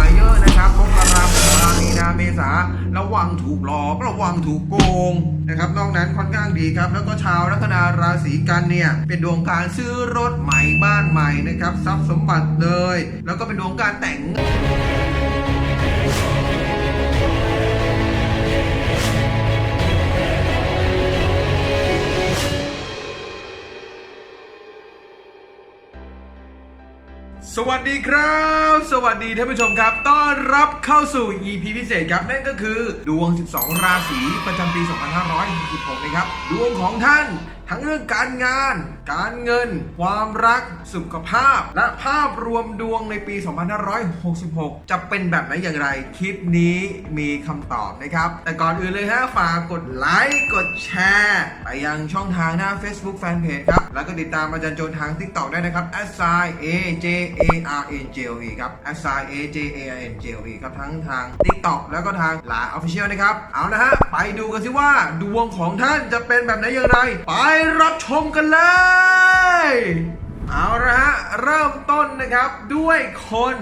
าเยอะนะครับมกราคมมีนาเมษาระวังถูกหลอกระวังถูกโกงนะครับนอกนั้นค่อนข้างดีครับ แล้วก็ชาวลัคนาราศีกันเนี่ยเป็นดวงการซื้อรถใหม่บ้านใหม่นะครับทรัพย์สมบัติเลย แล้วก็เป็นดวงการแต่ง สวัสดีครับ สวัสดีท่านผู้ชมครับ ต้อนรับเข้าสู่ EP พิเศษครับ นั่นก็คือ ดวง 12 ราศีประจำปี 2566 นะครับ ดวงของท่านทั้งเรื่องการงาน การเงิน ความรัก สุขภาพ และภาพรวมดวงในปี 2566 จะเป็นแบบไหนอย่างไร คลิปนี้มีคำตอบนะครับ แต่ก่อนอื่นเลยฮะ ฝากกดไลค์ กดแชร์ ไปยังช่องทางหน้า Facebook Fanpage ครับ แล้วก็ติดตามอาจารย์โจนทาง TikTok ได้นะครับ a s i a j a r n j o e ครับ a s i a j a r n j o e ครับทั้งทาง TikTok แล้วก็ทางหลา Official นะครับ เอาละฮะ ไปดูกันสิว่าดวงของท่านจะเป็นแบบไหนอย่างไร ไปรับชมกันเลยเอาละฮะ เริ่มต้นนะครับด้วยคน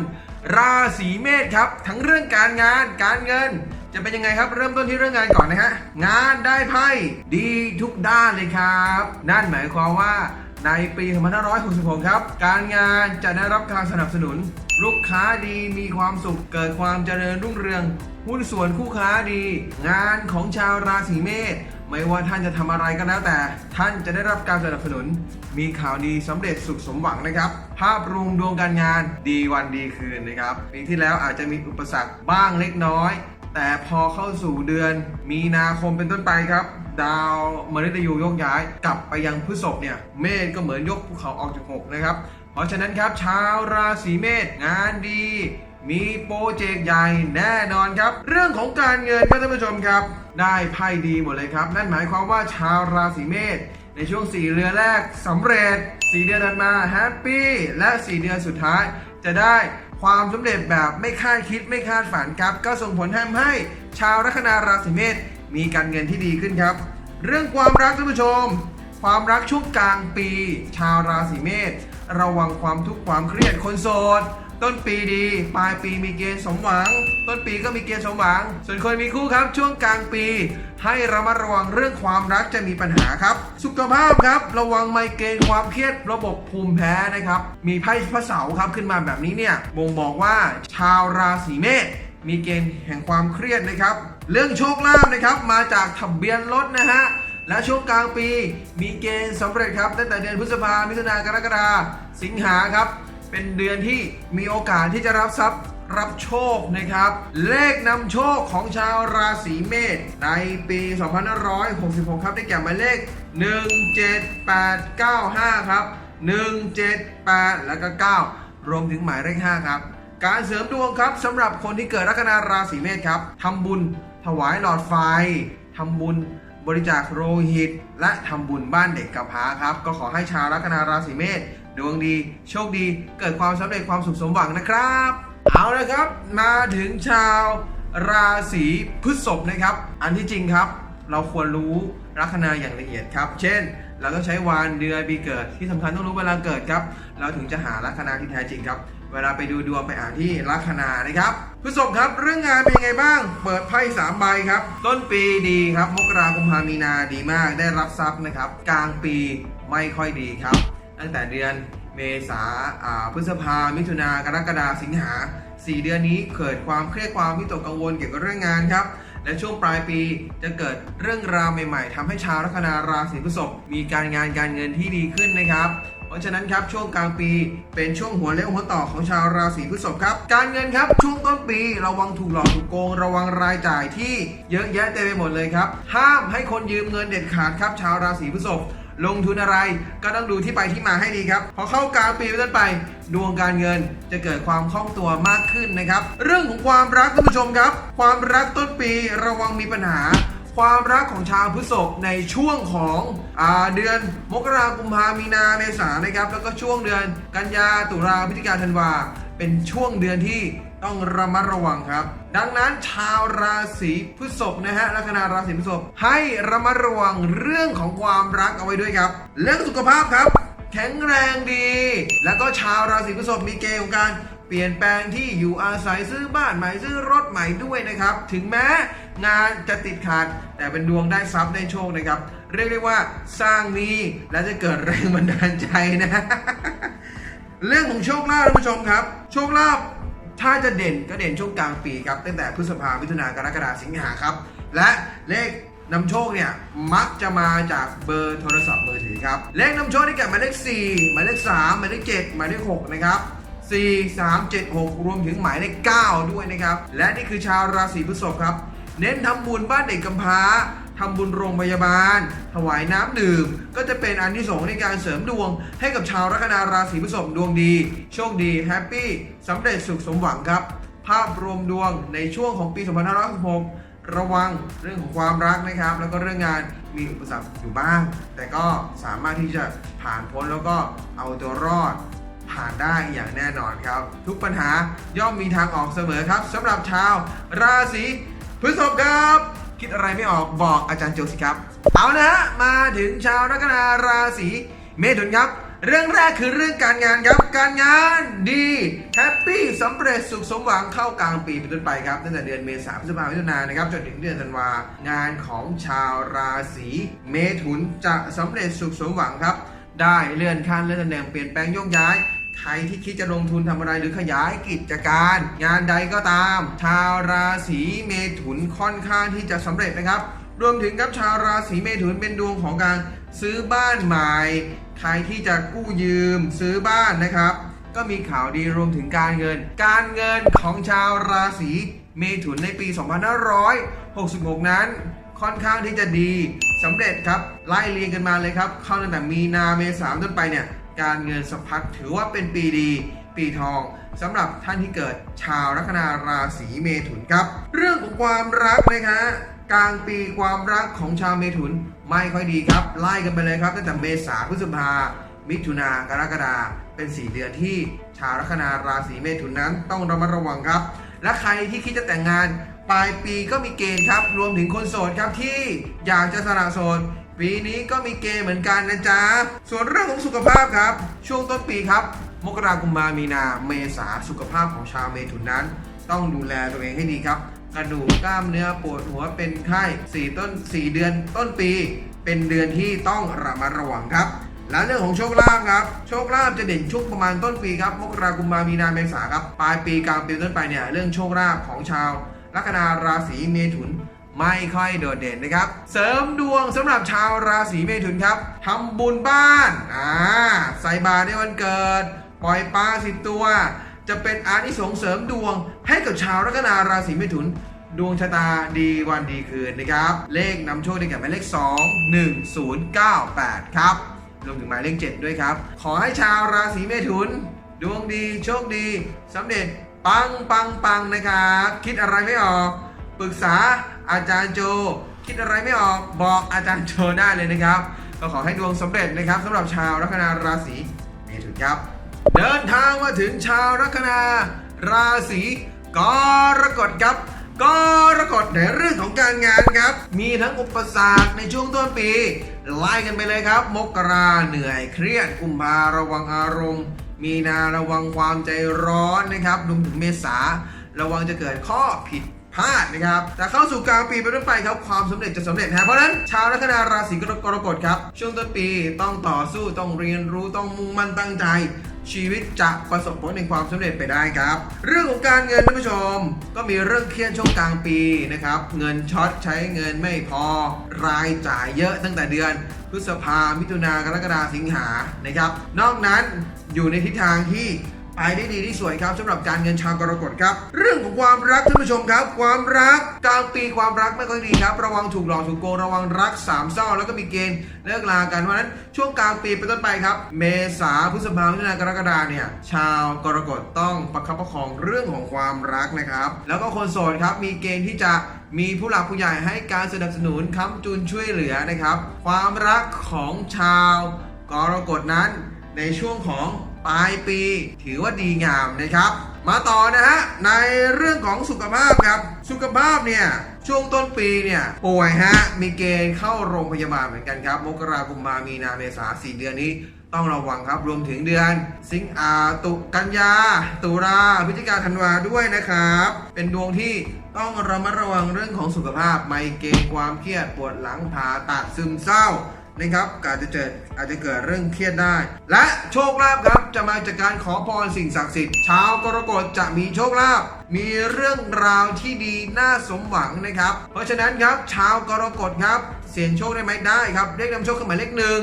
ราศีเมษครับ ทั้งเรื่องการงานการเงิน จะเป็นยังไงครับ เริ่มต้นที่เรื่องงานก่อนนะฮะ งานได้ไพ่ดีทุกด้านเลยครับ นั่นหมายความว่าในปี 2566 ครับ การงานจะได้รับการสนับสนุน ลูกค้าดีมีความสุขเกิดความเจริญรุ่งเรือง หุ้นส่วนคู่ค้าดี งานของชาวราศีเมษ ไม่ว่าท่านจะทำอะไรก็แล้วแต่ ท่านจะได้รับการสนับสนุน มีข่าวดีสำเร็จสุขสมหวังนะครับ ภาพรวมดวงการงานดีวันดีคืนนะครับปีที่แล้วอาจจะมีอุปสรรคบ้างเล็กน้อย แต่พอเข้าสู่เดือน มีนาคมเป็นต้นไปครับดาวมฤตยูโยกย้ายกลับไปยังพฤษภเนี่ย เมษก็เหมือนยกภูเขาออกจากหกนะครับ เพราะฉะนั้นครับชาวราศีเมษงานดี มีโปรเจกต์ใหญ่แน่นอนครับ เรื่องของการเงินครับท่านผู้ชมครับ ได้ไพ่ดีหมดเลยครับ นั่นหมายความว่าชาวราศีเมษในช่วง 4 เดือนแรกสำเร็จ 4 เดือนถัดมาแฮปปี้และ 4 เดือนสุดท้าย จะได้ความสำเร็จแบบไม่คาดคิดไม่คาดฝันครับ ก็ส่งผลทำให้ชาวลัคนาราศีเมษมีการเงินที่ดีขึ้นครับ เรื่องความรักท่านผู้ชม ความรักช่วงกลางปี ชาวราศีเมษระวังความทุกข์ความเครียดคนโสด ต้นปีดี ปลายปีมีเกณฑ์สมหวัง ต้นปีก็มีเกณฑ์สมหวัง ส่วนคนมีคู่ครับ ช่วงกลางปี ให้ระมัดระวังเรื่องความรักจะมีปัญหาครับ สุขภาพครับ ระวังไมเกรนความเครียดระบบภูมิแพ้นะครับ มีไพ่พระเสาร์ครับขึ้นมาแบบนี้เนี่ยบ่งบอกว่าชาวราศีเมษมีเกณฑ์แห่งความเครียดนะครับ เรื่องโชคลาภนะครับมาจากทะเบียนรถนะฮะและช่วงกลางปีมีเกณฑ์สำเร็จครับตั้งแต่เดือนพฤษภามิถุนากรกฎาสิงหาครับ เป็นเดือนที่มีโอกาสที่จะรับทรัพย์รับโชคนะครับ เลขนำโชคของชาวราศีเมษในปี 2566 ครับ ได้แก่หมายเลข 17895 ครับ 178 แล้วก็ 9 รวมถึงหมายเลข 5 ครับ การเสริมดวงครับสำหรับคนที่เกิดลัคนาราศีเมษครับทำบุญถวายหลอดไฟทำบุญบริจาคโลหิต และทำบุญบ้านเด็กกำพร้าครับ ก็ขอให้ชาวลัคนาราศีเมษ ดวงดี โชคดี เกิดความสำเร็จความสุขสมหวังนะครับ เอาละครับ มาถึงชาวราศีพฤษภนะครับ อันที่จริงครับ เราควรรู้ลัคนาอย่างละเอียดครับ เช่น เราต้องใช้วันเดือนปีเกิด ที่สำคัญต้องรู้เวลาเกิดครับ เราถึงจะหาลัคนาที่แท้จริงครับ เวลาไปดูดวงไปอ่านที่ลัคนานะครับพฤษภครับ เรื่องงานเป็นไงบ้าง เปิดไพ่สามใบครับ ต้นปีดีครับ มกราคมพามีนาดีมาก ได้รับทรัพย์นะครับ กลางปีไม่ค่อยดีครับ ตั้งแต่เดือนเมษาอ่าพฤษภา มิถุนากรกฎาสิงหา 4 เดือนนี้เกิดความเครียดความวิตกกังวลเกี่ยวกับเรื่องงานครับ และช่วงปลายปีจะเกิดเรื่องราวใหม่ ๆทำให้ชาวลัคนาราศีพฤษภมีการงานการเงินที่ดีขึ้นนะครับเพราะฉะนั้นครับช่วงกลางปีเป็นช่วงหัวเลี้ยวหัวต่อของชาวราศีพฤษภครับ การเงินครับช่วงต้นปีระวังถูกหลอกถูกโกง ระวังรายจ่ายที่เยอะแยะเต็มไปหมดเลยครับ ห้ามให้คนยืมเงินเด็ดขาดครับชาวราศีพฤษภ ลงทุนอะไรก็ต้องดูที่ไปที่มาให้ดีครับ พอเข้ากลางปีเป็นต้นไป ดวงการเงินจะเกิดความคล่องตัวมากขึ้นนะครับ เรื่องของความรักท่านผู้ชมครับ ความรักต้นปีระวังมีปัญหา ความรักของชาวพฤษภในช่วงของอเดือนมกราคมพามีนาเมษานะครับ แล้วก็ช่วงเดือนกันยาตุลาพฤศจิกาธันวาเป็นช่วงเดือนที่ ต้องระมัดระวังครับ ดังนั้นชาวราศีพฤษภนะฮะลัคนาราศีพฤษภให้ระมัดระวังเรื่องของความรักเอาไว้ด้วยครับ เรื่องสุขภาพครับ แข็งแรงดี แล้วก็ชาวราศีพฤษภมีเกณฑ์ของการเปลี่ยนแปลงที่อยู่อาศัยซื้อบ้านใหม่ซื้อรถใหม่ด้วยนะครับ ถึงแม้งานจะติดขัด แต่เป็นดวงได้ทรัพย์ได้โชคนะครับ เรียกได้ว่าสร้างนี้และจะเกิดแรงบันดาลใจนะ เรื่องของโชคลาภท่านผู้ชมครับ โชคลาภ ถ้าจะเด่นก็เด่นช่วงกลางปีครับตั้งแต่พฤษภามิถุนากรกฎาสิงหาครับ และเลขนำโชคเนี่ยมักจะมาจากเบอร์โทรศัพท์มือถือครับเลขนำโชคได้แก่หมายเลข4หมายเลข3หมายเลข7หมายเลข6นะครับ4 3 7 6 รวมถึงหมายเลข9ด้วยนะครับ และนี่คือชาวราศีพฤษภครับ เน้นทำบุญบ้านเด็กกำพร้าทำบุญโรงพยาบาล ถวายน้ำดื่ม ก็จะเป็นอันที่สงในการเสริมดวง ให้กับชาวลัคนาราศีพฤษภดวงดี โชคดีแฮปปี้ สำเร็จสุขสมหวังครับ ภาพรวมดวงในช่วงของปี 2566 ระวังเรื่องของความรักนะครับ แล้วก็เรื่องงานมีอุปสรรคอยู่บ้าง แต่ก็สามารถที่จะผ่านพ้นแล้วก็เอาตัวรอดผ่านได้อย่างแน่นอนครับ ทุกปัญหาย่อมมีทางออกเสมอครับสำหรับชาวราศีพฤษภครับ คิดอะไรไม่ออกบอกอาจารย์โจสิครับ เอานะฮะมาถึงชาวลัคนาราศีเมถุนครับ เรื่องแรกคือเรื่องการงานครับ การงานดีแฮปปี้สำเร็จสุขสมหวังเข้ากลางปีเป็นต้นไปครับตั้งแต่เดือนเมษาพฤษภาคมมิถุนายนนะครับจนถึงเดือนธันวางานของชาวราศีเมถุนจะสำเร็จสุขสมหวังครับ ได้เลื่อนขั้นเลื่อนตำแหน่งเปลี่ยนแปลงโยกย้ายใครที่คิดจะลงทุนทำอะไรหรือขยายกิจการ งานใดก็ตาม ชาวราศีเมถุนค่อนข้างที่จะสำเร็จนะครับ รวมถึงกับชาวราศีเมถุนเป็นดวงของการซื้อบ้านใหม่ ใครที่จะกู้ยืมซื้อบ้านนะครับ ก็มีข่าวดีรวมถึงการเงิน การเงินของชาวราศีเมถุนในปี 2566 นั้น ค่อนข้างที่จะดีสำเร็จครับไล่เรียงกันมาเลยครับ เข้าตั้งแต่มีนาเมษาต้นไปเนี่ยการเงินสะพัดถือว่าเป็นปีดี ปีทองสำหรับท่านที่เกิดชาวลัคนาราศีเมถุนครับ เรื่องของความรักนะคะกลางปีความรักของชาวเมถุน ไม่ค่อยดีครับ ไล่กันไปเลยครับตั้งแต่เมษาพฤษภา มิถุนากรกฎาเป็น 4 เดือนที่ชาวลัคนาราศีเมถุนนั้นต้องระมัดระวังครับ และใครที่คิดจะแต่งงานปลายปีก็มีเกณฑ์ครับ รวมถึงคนโสดครับที่อยากจะสละโสดปีนี้ก็มีเกณฑ์เหมือนกันนะจ๊ะ ส่วนเรื่องของสุขภาพครับ ช่วงต้นปีครับ มกราคมมามีนา เมษาสุขภาพของชาวเมถุนนั้น ต้องดูแลตัวเองให้ดีครับ กระดูกกล้ามเนื้อปวดหัวเป็นไข้4ต้น 4 เดือนต้นปี เป็นเดือนที่ต้องระมัดระวังครับ และเรื่องของโชคลาภครับ โชคลาภจะเด่นช่วงประมาณต้นปีครับมกราคมมามีนาเมษาครับปลายปีกลางปีต้นไปเนี่ยเรื่องโชคลาภของชาวลัคนาราศีเมถุนไม่ค่อยโดดเด่นนะครับ เสริมดวงสำหรับชาวราศีเมถุนครับทำบุญบ้านอ่าใส่บาตรในวันเกิด ปล่อยปลาสิบตัว จะเป็นอานิสงส์เสริมดวง ให้กับชาวลัคนาราศีเมถุน ดวงชะตาดีวันดีคืนนะครับ เลขนำโชคได้แก่หมายเลข 2 1 0 9 8 ครับรวมถึงหมายเลข 7 ด้วยครับ ขอให้ชาวราศีเมถุน ดวงดีโชคดีสำเร็จปังปังปังนะครับ คิดอะไรไม่ออก ปรึกษาอาจารย์โจ คิดอะไรไม่ออกบอกอาจารย์โจได้เลยนะครับ ก็ขอให้ดวงสำเร็จนะครับสำหรับชาวลัคนาราศีเมถุนครับ เดินทางมาถึงชาวลัคนา ราศีกรกฎครับกรกฎในเรื่องของการงานครับ มีทั้งอุปสรรคในช่วงต้นปี ไล่กันไปเลยครับ มกราเหนื่อยเครียดกุมภาระวังอารมณ์ มีนาระวังความใจร้อนนะครับรวมถึงเมษาระวังจะเกิดข้อผิดพลาดนะครับ แต่เข้าสู่กลางปีไปต้นไปครับ ความสำเร็จจะสำเร็จฮะเพราะฉะนั้น ชาวลัคนาราศีกรกฎครับ ช่วงต้นปีต้องต่อสู้ต้องเรียนรู้ต้องมุ่งมั่นตั้งใจ ชีวิตจะประสบผลในความสำเร็จไปได้ครับ เรื่องของการเงินท่านผู้ชม ก็มีเรื่องเครียดช่วงกลางปีนะครับ เงินช็อตใช้เงินไม่พอรายจ่ายเยอะตั้งแต่เดือน พฤษภามิถุนากรกฎาสิงหานะครับ นอกนั้นอยู่ในทิศทางที่ ไปได้ดีที่สวยครับสำหรับการเงินชาวกรกฎครับ เรื่องของความรักท่านผู้ชมครับ ความรักกลางปีความรักไม่ค่อยดีครับ ระวังถูกหลอกถูกโกงระวังรักสามเศร้าแล้วก็มีเกณฑ์เลิกลากันเพราะฉะนั้นช่วงกลางปีเป็นต้นไปครับ เมษาพฤษภามิถุนากรกฎาเนี่ยชาวกรกฎต้องประคับประคองเรื่องของความรักนะครับ แล้วก็คนโสดครับมีเกณฑ์ที่จะมีผู้หลักผู้ใหญ่ให้การสนับสนุนค้ำจุนช่วยเหลือนะครับ ความรักของชาวกรกฎนั้นในช่วงของ ปลายปี ถือว่าดีงามนะครับ มาต่อนะฮะในเรื่องของสุขภาพครับ สุขภาพเนี่ยช่วงต้นปีเนี่ยป่วยฮะมีเกณฑ์เข้าโรงพยาบาลเหมือนกันครับมกราคมมามีนาเมษาสี่เดือนนี้ต้องระวังครับรวมถึงเดือน สิงหาตุกันยา ตุลาพฤศจิกาธันวาด้วยนะครับ เป็นดวงที่ต้องระมัดระวังเรื่องของสุขภาพไมเกรนความเครียดปวดหลังผ่าตัดซึมเศร้า นะครับอาจจะเกิดอาจจะเกิดเรื่องเครียดได้ และโชคลาภครับจะมาจากการขอพรสิ่งศักดิ์สิทธิ์ชาวกรกฎจะมีโชคลาภมีเรื่องราวที่ดีน่าสมหวังนะครับ เพราะฉะนั้นครับชาวกรกฎครับ เสี่ยงโชคได้ไหมได้ครับเลขนำโชคคือหมายเลขหนึ่ง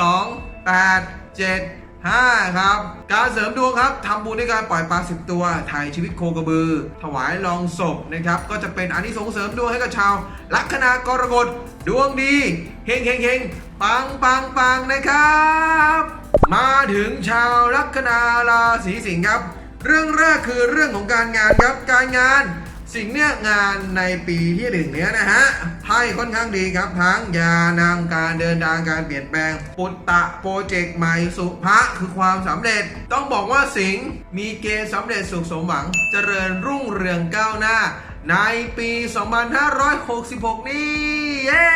สองแปดเจ็ด 5ครับ การเสริมดวงครับทำบุญด้วยการปล่อยปลาสิบตัวถ่ายชีวิตโคกระบือ ถวายลองศพนะครับ ก็จะเป็นอานิสงส์เสริมดวงให้กับชาว ลัคนากรกฎดวงดีเฮงเฮงเฮงปังปังปังนะครับ มาถึงชาวลัคนาราศีสิงห์ครับ เรื่องแรกคือเรื่องของการงานครับการงาน สิ่งเนี้ยงานในปีที่หนึ่งเนี้ยนะฮะไพ่ค่อนข้างดีครับ ทั้งยานำการเดินทางการเปลี่ยนแปลง ปุตตะโปรเจกต์ใหม่สุภะคือความสำเร็จ ต้องบอกว่าสิงห์มีเกณฑ์สำเร็จสุขสมหวัง เจริญรุ่งเรืองก้าวหน้า ในปี 2566 นี้เย้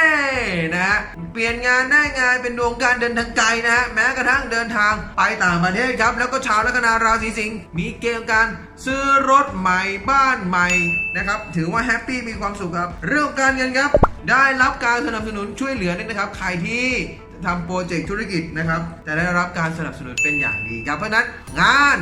นะฮะเปลี่ยนงานได้งานเป็นดวงการเดินทางไกลนะฮะแม้กระทั่งเดินทางไปต่างประเทศครับ แล้วก็ชาวลัคนาราศีสิงห์มีเกณฑ์การซื้อรถใหม่บ้านใหม่นะครับถือว่าแฮปปี้มีความสุขครับ เรื่องการเงินครับ ได้รับการสนับสนุนช่วยเหลือนี่นะครับ ใครที่ทำโปรเจกต์ธุรกิจนะครับจะได้รับการสนับสนุนเป็นอย่างดีครับเพราะฉะนั้นงาน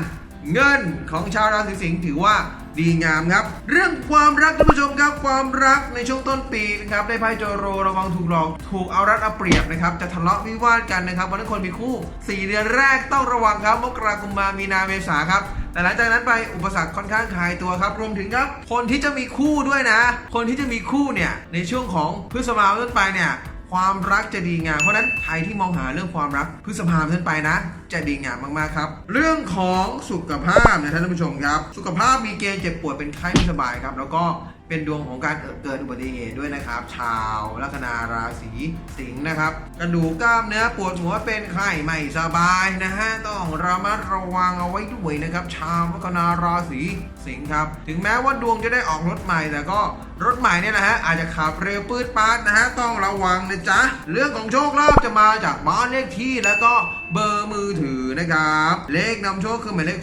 เงินของชาวราศีสิงห์ถือว่า ดีงามครับ เรื่องความรักท่านผู้ชมครับความรักในช่วงต้นปีนะครับได้ไพ่โจโรระวังถูกหลอกถูกเอารัดเอาเปรียบนะครับจะทะเลาะวิวาทกันนะครับวันนั้นคนมีคู่ 4 เดือนแรกต้องระวังครับมกราคมมามีนาเมษาครับแต่หลังจากนั้นไปอุปสรรคค่อนข้างคลายตัวครับรวมถึงครับ คนที่จะมีคู่ด้วยนะ คนที่จะมีคู่เนี่ยในช่วงของพฤษภาคมต้นไปเนี่ย ความรักจะดีงามเพราะนั้นใครที่มองหาเรื่องความรักพฤษภาคมขึ้นไปนะ จะดีงามมากๆครับ เรื่องของสุขภาพนะท่านผู้ชมครับ สุขภาพมีเกณฑ์เจ็บป่วยเป็นไข้ไม่สบายครับ แล้วก็เป็นดวงของการเกิดอุบัติเหตุด้วยนะครับ ชาวลัคนาราศีสิงห์นะครับ กระดูกกล้ามเนื้อปวดหัวเป็นไข้ไม่สบายนะฮะต้องระมัดระวังเอาไว้ด้วยนะครับ ชาวลัคนาราศีสิงห์ครับ ถึงแม้ว่าดวงจะได้ออกรถใหม่แต่ก็ รถใหม่เนี่ยนะฮะอาจจะขับเร็วปืดปาดนะฮะต้องระวังนะจ๊ะ เรื่องของโชคลาภจะมาจากบ้านเลขที่แล้วก็เบอร์มือถือนะครับ เลขนำโชคคือหมายเลข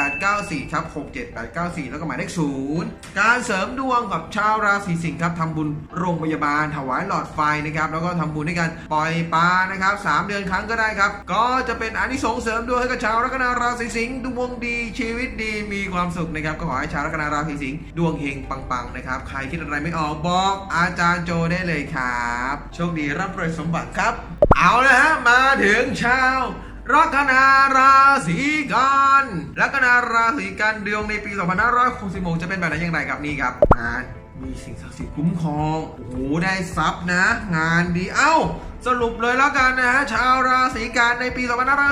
67894ครับ67894 แล้วก็หมายเลข0การเสริมดวงกับชาวราศีสิงห์ครับทำบุญโรงพยาบาลถวายหลอดไฟนะครับแล้วก็ทำบุญด้วยกันปล่อยปลานะครับสามเดือนครั้งก็ได้ครับ ก็จะเป็นอานิสงส์เสริมดวงให้กับชาวลัคนาราศีสิงห์ดวงดีชีวิตดีมีความสุขนะครับก็ขอให้ชาวลัคนาราศีสิงห์ดวงเฮงปังๆนะครับใครคิดอะไรไม่ออกบอกอาจารย์โจได้เลยครับ โชคดีร่ำรวยสมบัติครับ เอาละฮะมาถึงชาวลัคนาราศีกันลัคนาราศีกันดวงในปี 2566 จะเป็นแบบไหนอย่างไรครับนี่ครับงา มีสิ่งศักดิ์สิทธิ์คุ้มครอง โอ้โห ได้ทรัพย์นะ งานดี เอ้า สรุปเลยแล้วกันนะฮะ ชาวราศีกันในปี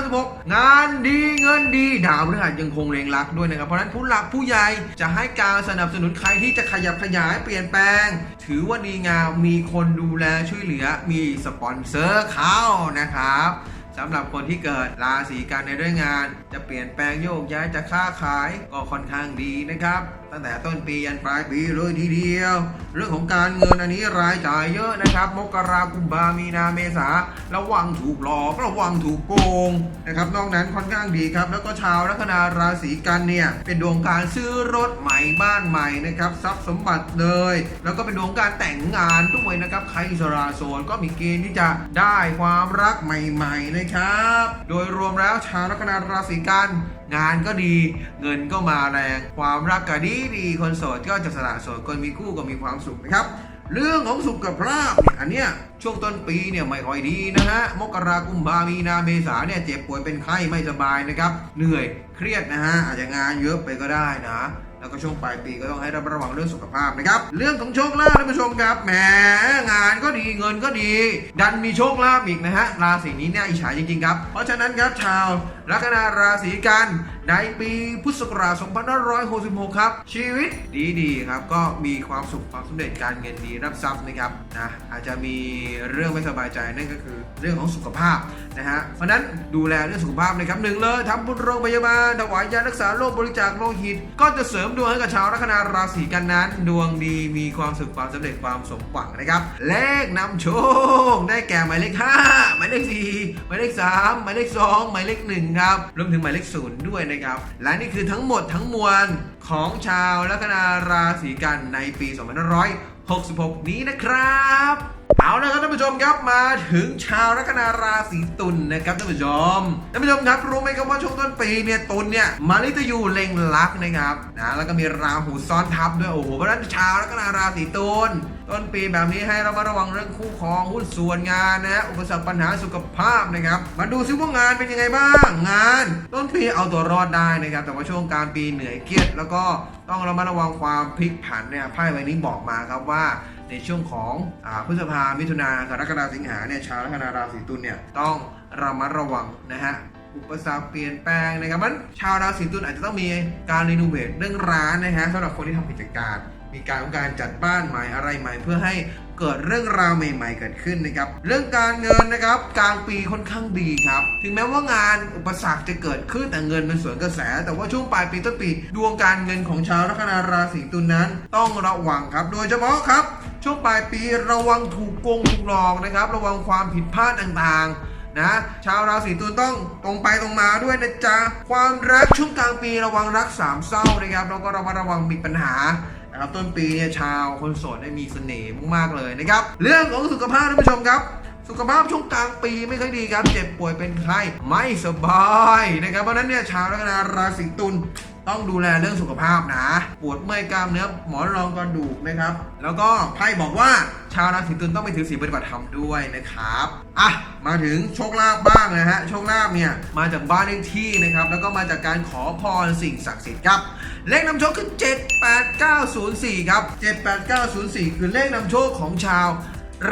2566งานดีเงินดี ดาวพฤหัสยังคงเล็งรักด้วยนะครับ เพราะฉะนั้นผู้หลักผู้ใหญ่จะให้การสนับสนุนใครที่จะขยับขยายเปลี่ยนแปลง ถือว่าดีงาม มีคนดูแลช่วยเหลือ มีสปอนเซอร์เข้านะครับสำหรับคนที่เกิดราศีกันในเรื่องงาน จะเปลี่ยนแปลงโยกย้ายจะค้าขายก็ค่อนข้างดีนะครับ ตั้งแต่ต้นปียันปลายปีเลยทีเดียว เรื่องของการเงินอันนี้รายจ่ายเยอะนะครับ มกรากุมภามีนาเมษาระวังถูกหลอกระวังถูกโกงนะครับนอกนั้นค่อนข้างดีครับ แล้วก็ชาวลัคนาราศีกันเนี่ยเป็นดวงการซื้อรถใหม่บ้านใหม่นะครับทรัพย์สมบัติเลย แล้วก็เป็นดวงการแต่งงานด้วยนะครับใครอิสราโซนก็มีเกณฑ์ที่จะได้ความรักใหม่ ๆ นะครับ โดยรวมแล้วชาวลัคนาราศีกัน งานก็ดีเงินก็มาแรง ความรักก็ดีดีคนโสดก็จะสละโสดคนมีคู่ก็มีความสุขนะครับ เรื่องของสุขภาพเนี่ยอันเนี้ยช่วงต้นปีเนี่ยไม่ค่อยดีนะฮะ มกรากุมภามีนาเมษาเนี่ยเจ็บป่วยเป็นไข้ไม่สบายนะครับ เหนื่อยเครียดนะฮะอาจจะงานเยอะไปก็ได้นะแล้วก็ช่วงปลายปีก็ต้องให้ระมัดระวังเรื่องสุขภาพนะครับ เรื่องของโชคลาภท่านผู้ชมครับ แหมงานก็ดีเงินก็ดี ดันมีโชคลาภอีกนะฮะ ราศีนี้เนี่ยอิจฉาจริงๆครับ เพราะฉะนั้นครับชาว ลัคนาราศีกันในปีพุทธศักราช 2566 ครับ ชีวิตดีๆครับก็มีความสุขความสำเร็จการเงินดีรับทรัพย์นะครับนะอาจจะมีเรื่องไม่สบายใจนั่นก็คือเรื่องของสุขภาพนะฮะเพราะนั้นดูแลเรื่องสุขภาพนะครับหนึ่งเลยทำบุญโรงพยาบาลถวายยารักษาโรคบริจาคโลหิต ก็จะเสริมดวงให้กับชาวลัคนาราศีกันนั้น ดวงดีมีความสุขความสำเร็จความสมหวังนะครับเลขนำโชคได้แก่หมายเลข5หมายเลข4หมายเลข3หมายเลข2หมายเลข1ครับรวมถึงหมายเลข0ด้วยนะครับ และนี่คือทั้งหมดทั้งมวลของชาวลัคนาราศีกันในปี 2566 นี้นะครับเอาละครับท่านผู้ชมครับมาถึงชาวลัคนาราศีตุลนะครับท่านผู้ชมท่านผู้ชมครับรู้ไหมครับว่าช่วงต้นปีเนี่ยตุลเนี่ยมาลิตยูเล็งลักนะครับนะแล้วก็มีราหูซ้อนทับด้วยโอ้โหเพราะฉะนั้นชาวลัคนาราศีตุล ต้นปีแบบนี้ให้เรามาระวังเรื่องคู่ครองหุ้นส่วนงานนะฮะอุปสรรคปัญหาสุขภาพนะครับมาดูซิว่างานเป็นยังไงบ้าง งาน ต้นปีเอาตัวรอดได้นะครับ แต่ว่าช่วงกลารปีเหนื่อยเครียด แล้วก็ต้องระมัดระวังความพลิกผันเนี่ยไพ่ใบนี้บอกมาครับว่าในช่วงของอาพฤษภามิถุนากรกฎาสิงหาเนี่ยชาวลัคนาราศีตุลเนี่ยต้องระมัดระวังนะฮะอุปสรรคเปลี่ยนแปลงนะครับมันชาวราศีตุลอาจจะต้องมีการรีโนเวทเรื่องร้านนะฮะสำหรับคนที่ทำกิจการ มีการของการจัดบ้านใหม่อะไรใหม่เพื่อให้เกิดเรื่องราวใหม่ๆเกิดขึ้นนะครับ เรื่องการเงินนะครับกลางปีค่อนข้างดีครับ ถึงแม้ว่างานอุปสรรคจะเกิดขึ้นแต่เงินเป็นสวนกระแส แต่ว่าช่วงปลายปีต้นปี ดวงการเงินของชาวลัคนาราศีตุลนั้น ต้องระวังครับ โดยเฉพาะครับ ช่วงปลายปีระวังถูกโกงถูกหลอกนะครับ ระวังความผิดพลาดต่างๆนะชาวราศีตุลต้องตรงไปตรงมาด้วยนะจ๊ะ ความรักช่วงกลางปีระวังรักสามเศร้านะครับแล้วก็ระมัดระวังมีปัญหา นะครับต้นปีเนี่ยชาวคนโสดได้มีเสน่ห์มากๆเลยนะครับ เรื่องของสุขภาพท่านผู้ชมครับสุขภาพช่วงกลางปีไม่ค่อยดีครับ เจ็บป่วยเป็นไข้ไม่สบายนะครับ เพราะฉะนั้นเนี่ยชาวลัคนาราศีตุล ต้องดูแลเรื่องสุขภาพนะ ปวดเมื่อยกล้ามเนื้อหมอนรองกระดูกนะครับ แล้วก็ไพ่บอกว่าชาวราศีตุลต้องไปถือศีลปฏิบัติธรรมด้วยนะครับอะมาถึงโชคลาภบ้างนะฮะโชคลาภเนี่ยมาจากบ้านเลขที่นะครับ แล้วก็มาจากการขอพรสิ่งศักดิ์สิทธิ์ครับเลขนำโชคคือ 78904 ครับ 78904 คือเลขนำโชคของชาว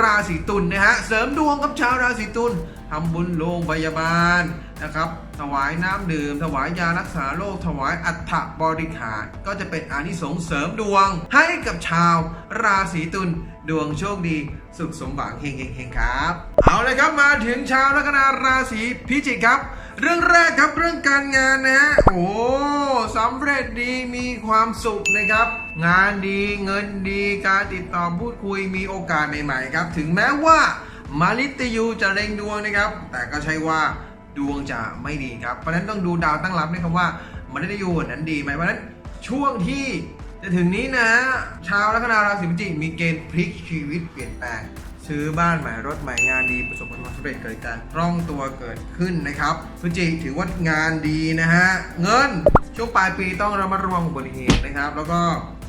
ราศีตุลนะฮะเสริมดวงกับชาวราศีตุลทำบุญโรงพยาบาล นะครับ ถวายน้ำดื่ม ถวายยารักษาโรค ถวายอัฐบริขาร ก็จะเป็นอานิสงส์เสริมดวง ให้กับชาวราศีตุลดวงโชคดี สุขสมหวังเฮงเฮงเฮงครับ เอาเลยครับมาถึงชาวลัคนาราศีพิจิกครับ เรื่องแรกครับเรื่องการงานนะฮะโอ้สำเร็จดีมีความสุขนะครับ งานดีเงินดีการติดต่อพูดคุยมีโอกาสใหม่ๆครับ ถึงแม้ว่ามาลิตยูจะเล็งดวงนะครับ แต่ก็ใช่ว่า ดวงจะไม่ดีครับ เพราะนั้นต้องดูดาวตั้งรับนะครับว่ามาลิตยูนั้นดีไหมเพราะนั้นช่วงที่จะถึงนี้นะ ชาวลัคนาราศีพิจิกมีเกณฑ์พลิกชีวิตเปลี่ยนแปลง ซื้อบ้านใหม่รถใหม่งานดีประสบความสำเร็จเกิดการคล่องตัวเกิดขึ้นนะครับพฤศจิกถือว่างานดีนะฮะเงินช่วงปลายปีต้องระมัดระวังอุบัติเหตุนะครับ แล้วก็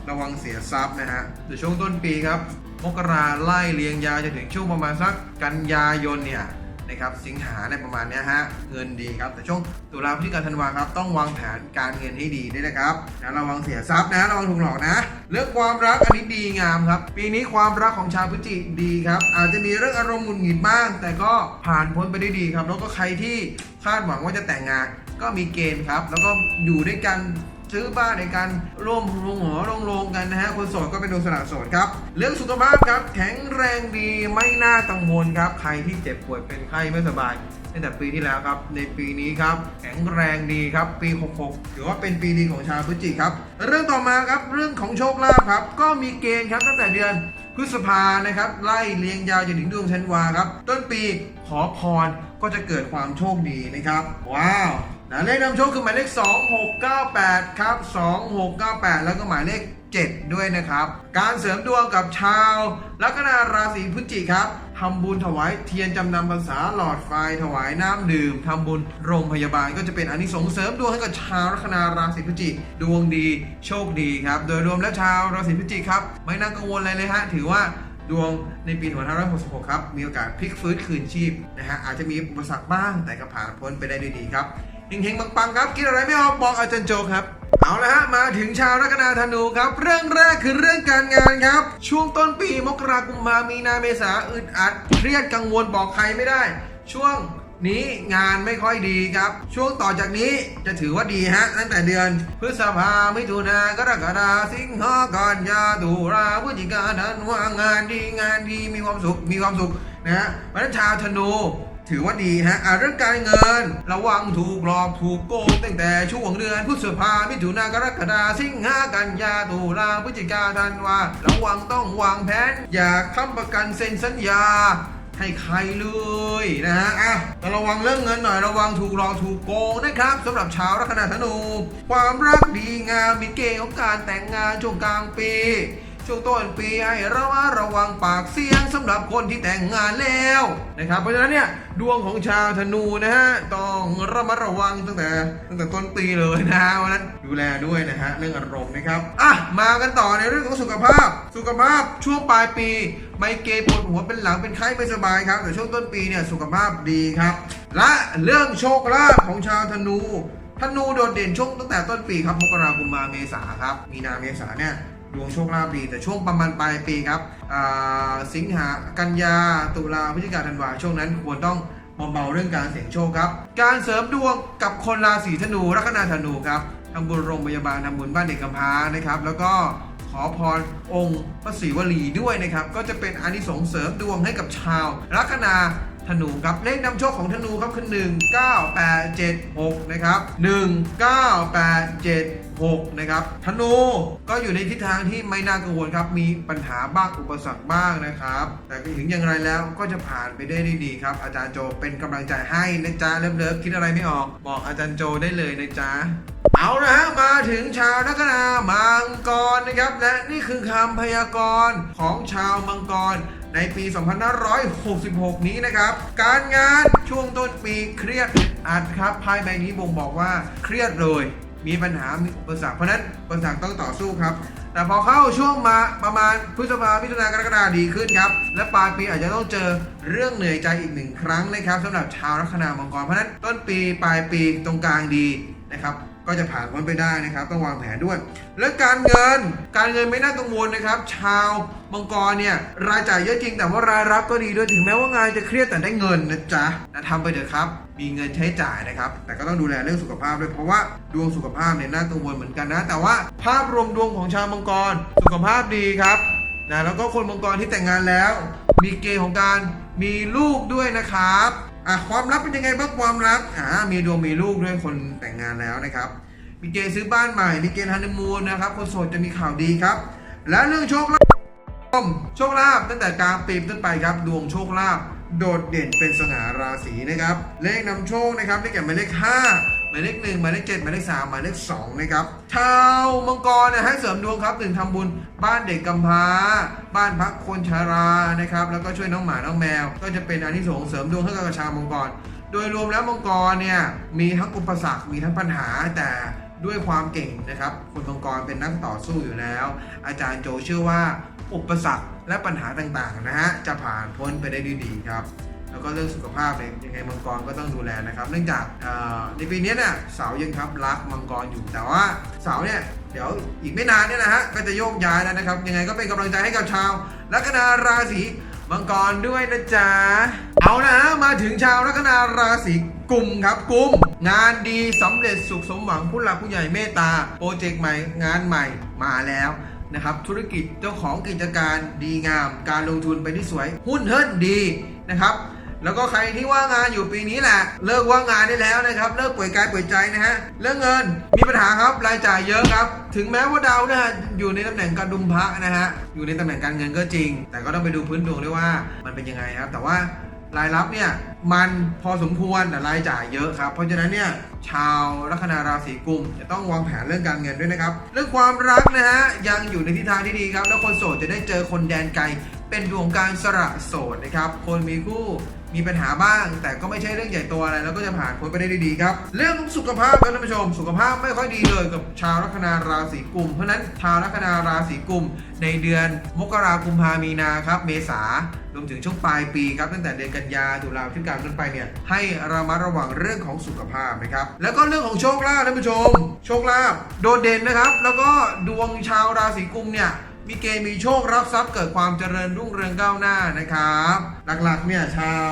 ระวังเสียทรัพย์นะฮะเดี๋ยวช่วงต้นปีครับมกราไล่เลียงยาวจะถึงช่วงประมาณสักกันยายนเนี่ย นะครับสิงหาในประมาณนี้ฮะเงินดีครับ แต่ช่วงตุลาพฤศจิกาธันวาครับต้องวางแผนการเงินให้ดีด้วยนะครับนะระวังเสียทรัพย์นะระวังถูกหลอกนะ เรื่องความรักอันนี้ดีงามครับ ปีนี้ความรักของชาวพฤศจิกดีครับอาจจะมีเรื่องอารมณ์หงุดหงิดบ้าง แต่ก็ผ่านพ้นไปได้ดีครับ แล้วก็ใครที่คาดหวังว่าจะแต่งงานก็มีเกณฑ์ครับ แล้วก็อยู่ด้วยกัน ซื้อบ้านในการร่วมลงหอลงโรงกันนะฮะคนโสดก็เป็นดวงสละโสดครับ เรื่องสุขภาพครับแข็งแรงดีไม่น่ากังวลครับ ใครที่เจ็บป่วยเป็นไข้ไม่สบายตั้งแต่ปีที่แล้วครับ ในปีนี้ครับ แข็งแรงดีครับ ปี 66 ถือว่าเป็นปีดีของชาวพฤศจิกครับ เรื่องต่อมาครับเรื่องของโชคลาภครับ ก็มีเกณฑ์ครับตั้งแต่เดือนพฤษภานะครับไล่เลียงยาวจนถึงดวงธันวาครับ ต้นปีขอพรก็จะเกิดความโชคดีนะครับ ว้าว นะเลขนำโชคคือหมายเลข 2698 ครับ 2698 แล้วก็หมายเลข 7 ด้วยนะครับ การเสริมดวงกับชาว ลัคนาราศีพฤศจิกครับทำบุญถวายเทียนจำนำภาษาหลอดไฟถวายน้ำดื่มทำบุญโรงพยาบาลก็จะเป็นอานิสงส์เสริมดวงให้กับชาวลัคนาราศีพฤศจิกดวงดีโชคดีครับ โดยรวมแล้วชาวราศีพฤศจิกครับ ไม่น่ากังวลอะไรเลยฮะถือว่าดวงในปี 2566 ครับ มีโอกาสพลิกฟื้นคืนชีพนะฮะอาจจะมีอุปสรรคบ้างแต่ก็ผ่านพ้นไปได้ด้วยดีครับ เฮงๆปังๆครับคิดอะไรไม่ออกบอกอาจารย์โจครับเอาละฮะมาถึงชาวลัคนาธนูครับ เรื่องแรกคือเรื่องการงานครับ ช่วงต้นปีมกราคมมามีนาเมษาอึดอัดเครียดกังวลบอกใครไม่ได้ ช่วงนี้งานไม่ค่อยดีครับ ช่วงต่อจากนี้จะถือว่าดีฮะ ตั้งแต่เดือน พฤษภามิถุนากรกฎาสิงหากันยาตุลาพฤศจิกาธันวางานดีงานดีมีความสุขมีความสุขนะฮะเพราะฉะนั้นชาวธนู ถือว่าดีฮะอะเรื่องการเงิน ระวังถูกหลอกถูกโกงตั้งแต่ช่วงเดือนพฤษภามิถุนากรกฎาสิงหากันยาตุลาพฤศจิกาธันวาระวังต้องวางแผน อย่าค้ำประกันเซ็นสัญญาให้ใครเลยนะฮะอะแต่ระวังเรื่องเงินหน่อยระวังถูกหลอกถูกโกงนะครับสำหรับชาวลัคนาธนู ความรักดีงามมีเกณฑ์ของการแต่งงานช่วงกลางปี ช่วงต้นปีให้ระมัดระวังปากเสียงสำหรับคนที่แต่งงานแล้วนะครับเพราะฉะนั้นเนี่ยดวงของชาวธนูนะฮะต้องระมัดระวังตั้งแต่ตั้งแต่ต้นปีเลยนะฮะวันนั้นดูแลด้วยนะฮะเรื่องอารมณ์นะครับอะมากันต่อในเรื่องของสุขภาพ สุขภาพช่วงปลายปี ไมเกรนปวดหัวเป็นหลังเป็นไข้ไม่สบายครับแต่ช่วงต้นปีเนี่ยสุขภาพดีครับ และเรื่องโชคลาภของชาวธนูธนูโดดเด่นช่วงตั้งแต่ต้นปีครับมกราคมมาเมษาครับ มีนาเมษาเนี่ย ดวงโชคลาภดีแต่ช่วงประมาณปลายปีครับสิงหากันยาตุลาพฤศจิกาธันวาช่วงนั้นควรต้องเบาๆเรื่องการเสี่ยงโชคครับ การเสริมดวงกับคนราศีธนูลัคนาธนูครับทำบุญโรงพยาบาลทำบุญบ้านเด็กกำพร้านะครับแล้วก็ขอพรองค์พระศรีวลีด้วยนะครับ ก็จะเป็นอานิสงส์เสริมดวงให้กับชาวลัคนา ธนูครับเลขนำโชคของธนูครับคือ1 9 8 7 6นะครับ1 9 8 7 6นะครับธนูก็อยู่ในทิศทางที่ไม่น่ากังวลครับ มีปัญหาบ้างอุปสรรคบ้างนะครับ แต่ถึงอย่างไรแล้วก็จะผ่านไปได้ดีดีครับ อาจารย์โจเป็นกำลังใจให้นะจ๊ะเลิฟๆคิดอะไรไม่ออก บอกอาจารย์โจได้เลยนะจ๊ะเอาละฮะมาถึงชาวลัคนามังกรนะครับ และนี่คือคำพยากรณ์ของชาวมังกร ในปี 2566 นี้นะครับ การงานช่วงต้นปีเครียดอัดครับไพ่ใบนี้บ่งบอกว่าเครียดเลยมีปัญหามีอุปสรรคเพราะนั้นอุปสรรคต้องต่อสู้ครับ แต่พอเข้าช่วงมาประมาณพฤษภามิถุนากรกฎาดีขึ้นครับ และปลายปีอาจจะต้องเจอเรื่องเหนื่อยใจอีกหนึ่งครั้งนะครับสำหรับชาวลัคนามังกรเพราะนั้นต้นปีปลายปีตรงกลางดีนะครับ ก็จะผ่านพ้นไปได้นะครับต้องวางแผนด้วย และการเงินการเงินไม่น่ากังวลนะครับ ชาวมังกรเนี่ยรายจ่ายเยอะจริงแต่ว่ารายรับก็ดีด้วยถึงแม้ว่างานจะเครียดแต่ได้เงินนะจ๊ะนะทำไปเถอะครับ มีเงินใช้จ่ายนะครับ แต่ก็ต้องดูแลเรื่องสุขภาพด้วยเพราะว่าดวงสุขภาพเนี่ยน่ากังวลเหมือนกันนะ แต่ว่าภาพรวมดวงของชาวมังกรสุขภาพดีครับนะแล้วก็คนมังกรที่แต่งงานแล้ว มีเกณฑ์ของการมีลูกด้วยนะครับ อะความรักเป็นยังไงบ้างความรักอ่ามีดวงมีลูกด้วยคนแต่งงานแล้วนะครับมีเกณฑ์ซื้อบ้านใหม่มีเกณฑ์ฮันนีมูนนะครับคนโสดจะมีข่าวดีครับ และเรื่องโชคลาภโชคลาภตั้งแต่กลางปีต้นไปครับ ดวงโชคลาภโดดเด่นเป็นสง่าราศีนะครับ เลขนำโชคนะครับได้แก่หมายเลข5 หมายเลข1หมายเลข7หมายเลข3หมายเลข2นะครับชาวมังกรนี่ยให้เสริมดวงครับถึงทำบุญบ้านเด็กกำพร้า บ้านพักคนชรานะครับแล้วก็ช่วยน้องหมาน้องแมว ก็จะเป็นอานิสงส์เสริมดวงให้กับชาวมังกร โดยรวมแล้วมังกรเนี่ยมีทั้งอุปสรรคมีทั้งปัญหาแต่ด้วยความเก่งนะครับคุณมังกรเป็นนักต่อสู้อยู่แล้ว อาจารย์โจเชื่อว่าอุปสรรคและปัญหาต่างๆนะฮะจะผ่านพ้นไปได้ด้วยดีครับ แล้วก็เรื่องสุขภาพเนี่ยยังไงมังกรก็ต้องดูแลนะครับ เนื่องจากในปีนี้เนี่ยเสายังทับรักมังกรอยู่แต่ว่าเสาเนี่ยเดี๋ยวอีกไม่นานเนี่ยนะฮะก็จะโยกย้ายแล้วนะครับ ยังไงก็เป็นกำลังใจให้กับชาวลัคนาราศีมังกรด้วยนะจ๊ะเอานะฮะมาถึงชาวลัคนาราศีกุมครับกุมงานดีสำเร็จสุขสมหวังผู้หลักผู้ใหญ่เมตตาโปรเจกต์ใหม่งานใหม่มาแล้วนะครับธุรกิจเจ้าของกิจการดีงาม การลงทุนไปที่สวย หุ้นเฮิรนดีนะครับ แล้วก็ใครที่ว่างงานอยู่ปีนี้แหละ เลิกว่างงานได้แล้วนะครับ เลิกป่วยกายป่วยใจนะฮะ เรื่องเงินมีปัญหาครับรายจ่ายเยอะครับ ถึงแม้ว่าดาวนะฮะอยู่ในตำแหน่งการดุมพระนะฮะ อยู่ในตำแหน่งการเงินก็จริง แต่ก็ต้องไปดูพื้นดวงด้วยว่ามันเป็นยังไงครับ แต่ว่ารายรับเนี่ยมันพอสมควรแต่รายจ่ายเยอะครับ เพราะฉะนั้นเนี่ยชาวลัคนาราศีกุม จะต้องวางแผนเรื่องการเงินด้วยนะครับ เรื่องความรักนะฮะยังอยู่ในทิศทางที่ดีครับ แล้วคนโสดจะได้เจอคนแดนไกล เป็นดวงการสละโสดนะครับ คนมีคู่ มีปัญหาบ้าง แต่ก็ไม่ใช่เรื่องใหญ่โตัวอะไรแล้วก็จะผ่านพ้นไปได้ดีครับ เรื่องสุขภาพครับท่านผู้ชม สุขภาพไม่ค่อยดีเลยกับชาวลัคนาราศีกุม เพราะนั้นชาวลัคนาราศีกุม ในเดือนมกราคมกุมภามีนาครับ เมษารวมถึงช่วงปลายปีครับตั้งแต่เดือนกันยาตุลาพฤศจิกายนต้นไปเนี่ยให้ระมัดระวังเรื่องของสุขภาพนะครับแล้วก็เรื่องของโชคลาภท่านผู้ชม โชคลาภโดดเด่นนะครับ แล้วก็ดวงชาวราศีกุมเนี่ย มีเกณฑ์มีโชครับทรัพย์เกิดความเจริญรุ่งเรืองก้าวหน้านะครับ หลักๆเนี่ยชาว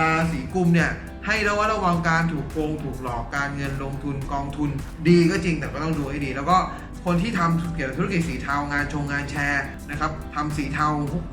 ราศีกุมเนี่ยให้ระวัดระวังการถูกโกงถูกหลอกการเงินลงทุนกองทุน ดีก็จริงแต่ก็ต้องดูให้ดี แล้วก็คนที่ทำเกี่ยวกับธุรกิจสีเทางานชงงานแชร์นะครับทำสีเทา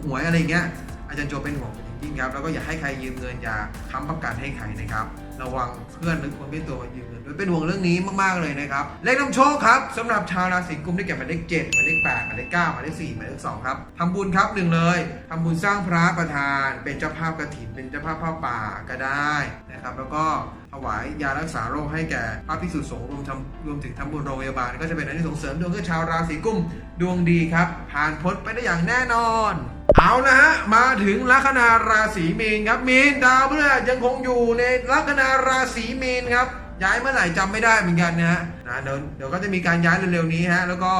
หวยอะไรเงี้ยอาจารย์โจเป็นห่วงเป็นอย่างยิ่งครับแล้วก็อย่าให้ใครยืมเงินอย่าค้ำประกันให้ใครนะครับ ระวังเพื่อนหรือคนไม่ตัวมายืมเงินด้วยเป็นห่วงเรื่องนี้มากๆเลยนะครับเลขนำโชคครับสำหรับชาวราศีกุมได้แก่หมายเลขเจ็ดหมายเลขแปดหมายเลขเก้าหมายเลขสี่หมายเลขสองครับทำบุญครับหนึ่งเลยทำบุญสร้างพระประธาน เป็นเจ้าภาพกระถินเป็นเจ้าภาพผ้าป่าก็ได้นะครับ แล้วก็ ถวายยารักษาโรคให้แก่พระพิสุสงฆ์รวมทำรวมถึงทำบุญโรงพยาบาล ก็จะเป็นอันที่ส่งเสริมดวงให้ชาวราศีกุมดวงดีครับ ผ่านพ้นไปได้อย่างแน่นอน เอาละฮะมาถึงลัคนาราศีมีนครับมีนดาวพฤหัสยังคงอยู่ในลัคนาราศีมีนครับย้ายเมื่อไหร่จำไม่ได้เหมือนกันนะฮะนะเดี๋ยวเดี๋ยวก็จะมีการย้ายเร็วๆนี้ฮะแล้วก็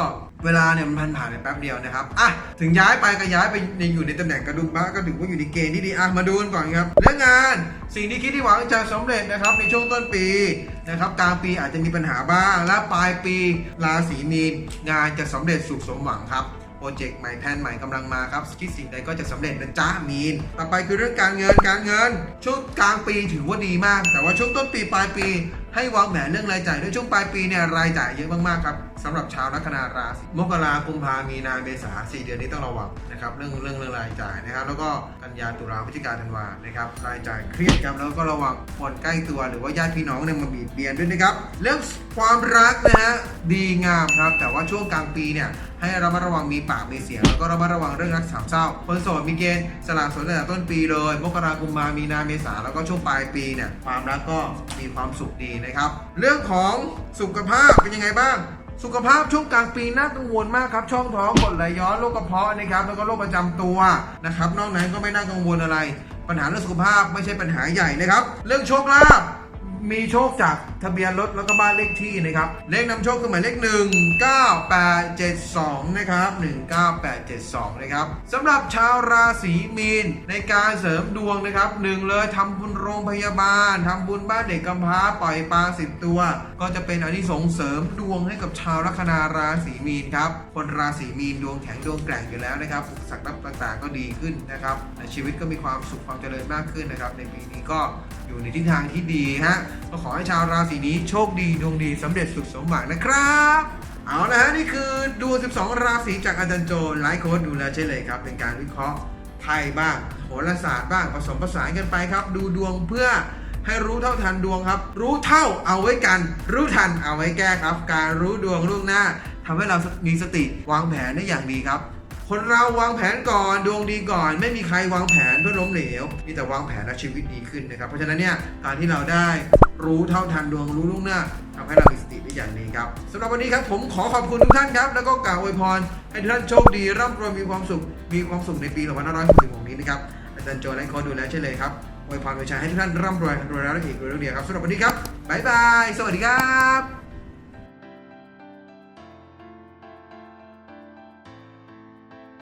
เวลาเนี่ยมันผ่านผ่านไปแป๊บเดียวนะครับอะถึงย้ายไปก็ย้ายไปในอยู่ในตำแหน่งกระดุมพระก็ถือว่าอยู่ในเกณฑ์ที่ดีอะมาดูกันก่อนครับเรื่องงานสิ่งที่คิดที่หวังจะสำเร็จนะครับในช่วงต้นปีนะครับกลางปีอาจจะมีปัญหาบ้างและปลายปีราศีมีนงานจะสำเร็จสุขสมหวังครับ รเจกต์ใหม่แผนใหม่กำลังมาครับคิดสิ่งใดก็จะสำเร็จนะจ๊ะมีน ต่อไปคือเรื่องการเงินการเงิน ช่วงกลางปีถือว่าดีมาก แต่ว่าช่วงต้นปีปลายปี ให้วางแผนเรื่องรายจ่ายด้วยช่วงปลายปีเนี่ยรายจ่ายเยอะมากๆครับสำหรับชาวลัคนาราศีมกรากุมภามีนาเมษาสี่เดือนนี้ต้องระวังนะครับเรื่องเรื่องเรื่องรายจ่ายนะครับ แล้วก็กันยาตุลาพฤศจิกาธันวานะครับรายจ่ายเครียดครับแล้วก็ระวังคนใกล้ตัวหรือว่าญาติพี่น้องเนี่ยมาบีบเบียนด้วยนะครับเรื่องความรักนะฮะดีงามครับ แต่ว่าช่วงกลางปีเนี่ย ให้ระมัดระวังมีปากมีเสียงแล้วก็ระมัดระวังเรื่องรักสามเศร้า คนโสดมีเกณฑ์สละโสดตั้งแต่ต้นปีเลย มกราคมมามีนาเมษาแล้วก็ช่วงปลายปีเนี่ยความรักก็มีความสุขดีนะครับ เรื่องของสุขภาพเป็นยังไงบ้างสุขภาพช่วงกลางปีน่ากังวลมากครับ ช่องท้องกดไหลย้อนโรคกระเพาะนะครับแล้วก็โรคประจำตัวนะครับ นอกนั้นก็ไม่น่ากังวลอะไร ปัญหาเรื่องสุขภาพไม่ใช่ปัญหาใหญ่นะครับ เรื่องโชคลาภ มีโชคจากทะเบียนรถแล้วก็บ้านเลขที่นะครับ เลขนำโชคคือหมายเลข 19872 นะครับ 19872 นะครับสำหรับชาวราศีมีนในการเสริมดวงนะครับหนึ่งเลยทำบุญโรงพยาบาลทำบุญบ้านเด็กกำพร้าปล่อยปลาสิบตัว ก็จะเป็นอานิสงส์เสริมดวงให้กับชาวลัคนาราศีมีนครับ คนราศีมีนดวงแข็งดวงแกร่งอยู่แล้วนะครับอุปสรรคต่างๆก็ดีขึ้นนะครับในชีวิตก็มีความสุขความเจริญมากขึ้นนะครับ ในปีนี้ก็อยู่ในทิศทางที่ดีฮะก็ขอให้ชาวราศีนี้โชคดีดวงดีสำเร็จสุขสมหวังนะครับ เอาละฮะนี่คือดู 12 ราศีจากอาจารย์โจไลฟ์โค้ดดูแลใช่เลยครับ เป็นการวิเคราะห์ไพ่บ้างโหราศาสตร์บ้างผสมผสานกันไปครับ ดูดวงเพื่อให้รู้เท่าทันดวงครับ รู้เท่าเอาไว้กัน รู้ทันเอาไว้แก้ครับ การรู้ดวงล่วงหน้าทำให้เรามีสติวางแผนได้อย่างดีครับ คนเราวางแผนก่อนดวงดีก่อน ไม่มีใครวางแผนเพื่อล้มเหลว มีแต่วางแผนและชีวิตดีขึ้นนะครับ เพราะฉะนั้นเนี่ยการที่เราได้รู้เท่าทันดวงรู้ล่วงหน้าทำให้เรามีสติได้อย่างดีครับสำหรับวันนี้ครับผมขอขอบคุณทุกท่านครับ แล้วก็กล่าวอวยพรให้ทุกท่านโชคดีร่ำรวยมีความสุข มีความสุขในปี2566นี้นะครับอาจารย์โจและโค้ดดูแลเช่นเลยครับอวยพรอวยชัยให้ทุกท่านร่ำรวยรวยแล้วอีกรวยแล้วเดียวครับสำหรับวันนี้ครับบ๊ายบาย สวัสดีครับ